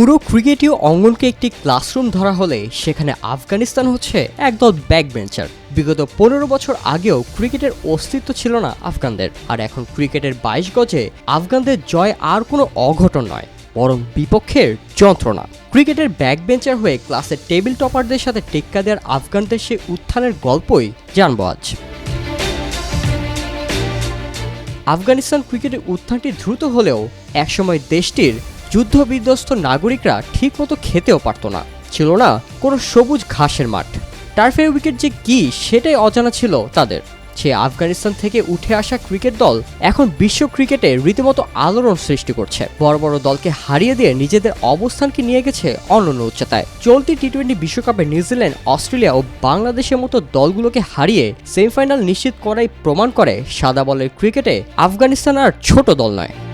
পুরো ক্রিকেটীয় অঙ্গনকে একটি ক্লাসরুম ধরা হলে সেখানে আফগানিস্তান হচ্ছে একদল ব্যাক বেঞ্চার বিগত পনেরো বছর আগেও ক্রিকেটের অস্তিত্ব ছিল না আফগানদের। আর এখন ক্রিকেটের বাইশ গজে আফগানদের জয় আর কোনো অঘটন নয়, বরং বিপক্ষের যন্ত্রণা। ক্রিকেটের ব্যাক বেঞ্চার হয়ে ক্লাসের টেবিল টপারদের সাথে টেক্কা দেওয়ার আফগানদের সে উত্থানের গল্পই জানব আজ। আফগানিস্তান ক্রিকেটের উত্থানটি দ্রুত হলেও একসময় দেশটির যুদ্ধ বিধ্বস্ত নাগরিকরা ঠিকমতো খেতেও পারত না। ছিল না কোনো সবুজ ঘাসের মাঠ। টার্ফের উইকেট যে কী সেটাই অজানা ছিল তাদের। সে আফগানিস্তান থেকে উঠে আসা ক্রিকেট দল এখন বিশ্ব ক্রিকেটে রীতিমতো আলোড়ন সৃষ্টি করছে। বড় বড় দলকে হারিয়ে দিয়ে নিজেদের অবস্থানকে নিয়ে গেছে অনন্য উচ্চতায়। চলতি টি টোয়েন্টি বিশ্বকাপে নিউজিল্যান্ড, অস্ট্রেলিয়া ও বাংলাদেশের মতো দলগুলোকে হারিয়ে সেমিফাইনাল নিশ্চিত করাই প্রমাণ করে সাদা বলের ক্রিকেটে আফগানিস্তান আর ছোট দল নয়।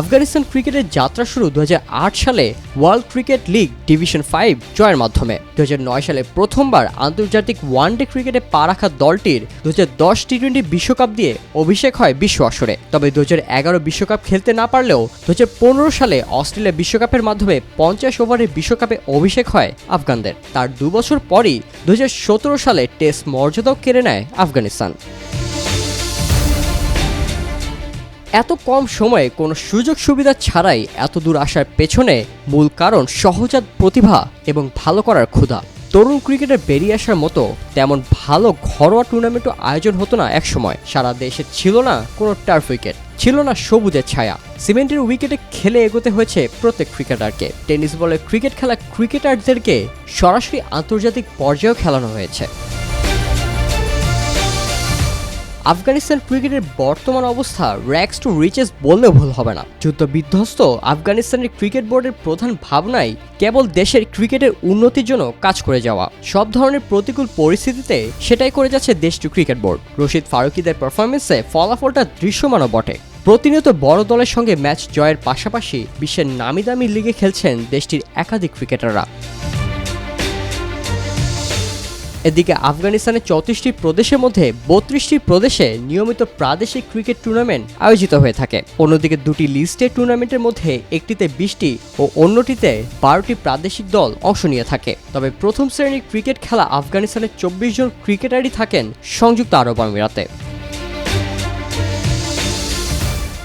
আফগানিস্তান ক্রিকেটের যাত্রা শুরু দু হাজার আট সালে world cricket league division five জয়ের মাধ্যমে। দু হাজার নয় সালে প্রথমবার আন্তর্জাতিক ওয়ানডে ক্রিকেটে পা রাখা দলটির দু হাজার দশ টি টোয়েন্টি বিশ্বকাপ দিয়ে অভিষেক হয় বিশ্ব আসরে। তবে দু বিশ্বকাপ খেলতে না পারলেও দু হাজার পনেরো সালে অস্ট্রেলিয়া বিশ্বকাপের মাধ্যমে পঞ্চাশ ওভারের বিশ্বকাপে অভিষেক হয় আফগানদের। তার দু বছর পরই দু হাজার সতেরো সালে টেস্ট মর্যাদাও কেড়ে নেয় আফগানিস্তান। এত কম সময়ে কোনো সুযোগ সুবিধা ছাড়াই এত দূর আসার পেছনে মূল কারণ সহজাত প্রতিভা এবং ভালো করার ক্ষুধা। তরুণ ক্রিকেটে বেরিয়ে আসার মতো তেমন ভালো ঘরোয়া টুর্নামেন্টও আয়োজন হতো না একসময়। সারা দেশে ছিল না কোনো টার্ফ উইকেট, ছিল না সবুজের ছায়া। সিমেন্টের উইকেটে খেলে এগোতে হয়েছে প্রত্যেক ক্রিকেটারকে। টেনিস বলে ক্রিকেট খেলা ক্রিকেটারদেরকে সরাসরি আন্তর্জাতিক পর্যায়েও খেলানো হয়েছে। আফগানিস্তান ক্রিকেটের বর্তমান অবস্থা র্যাক্স টু রিচেস বললেও ভুল হবে না। যুদ্ধ বিধ্বস্ত আফগানিস্তানের ক্রিকেট বোর্ডের প্রধান ভাবনাই কেবল দেশের ক্রিকেটের উন্নতির জন্য কাজ করে যাওয়া। সব ধরনের প্রতিকূল পরিস্থিতিতে সেটাই করে যাচ্ছে দেশটির ক্রিকেট বোর্ড। রশিদ ফারুকিদের পারফরমেন্সে ফলাফলটা দৃশ্যমানও বটে। প্রতিনিয়ত বড় দলের সঙ্গে ম্যাচ জয়ের পাশাপাশি বিশ্বের নামি দামি লিগে খেলছেন দেশটির একাধিক ক্রিকেটাররা এদিকে আফগানিস্তানের চৌত্রিশটি প্রদেশের মধ্যে বত্রিশটি প্রদেশে নিয়মিত প্রাদেশিক ক্রিকেট টুর্নামেন্ট আয়োজিত হয়ে থাকে। অন্যদিকে দুটি লিস্টের টুর্নামেন্টের মধ্যে একটিতে বিশটি ও অন্যটিতে বারোটি প্রাদেশিক দল অংশ নিয়ে থাকে। তবে প্রথম শ্রেণির ক্রিকেট খেলা আফগানিস্তানের চব্বিশ জন ক্রিকেটারই থাকেন সংযুক্ত আরব আমিরাতে।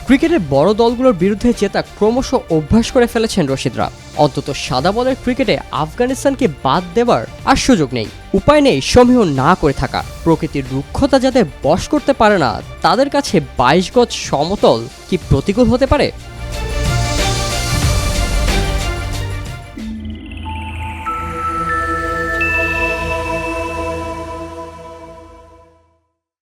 ক্রিকেটের বড় দলগুলোর বিরুদ্ধে জেতা ক্রমশ অভ্যাস করে ফেলেছেন রশিদরা। অন্তত সাদা বলের ক্রিকেটে আফগানিস্তানকে বাদ দেবার আর সুযোগ নেই। উপায় নেই সমীহ না করে থাকা। প্রকৃতির রুক্ষতা যাতে বশ করতে পারে না, তাদের কাছে বাইশ গজ সমতল কি প্রতিকূল হতে পারে?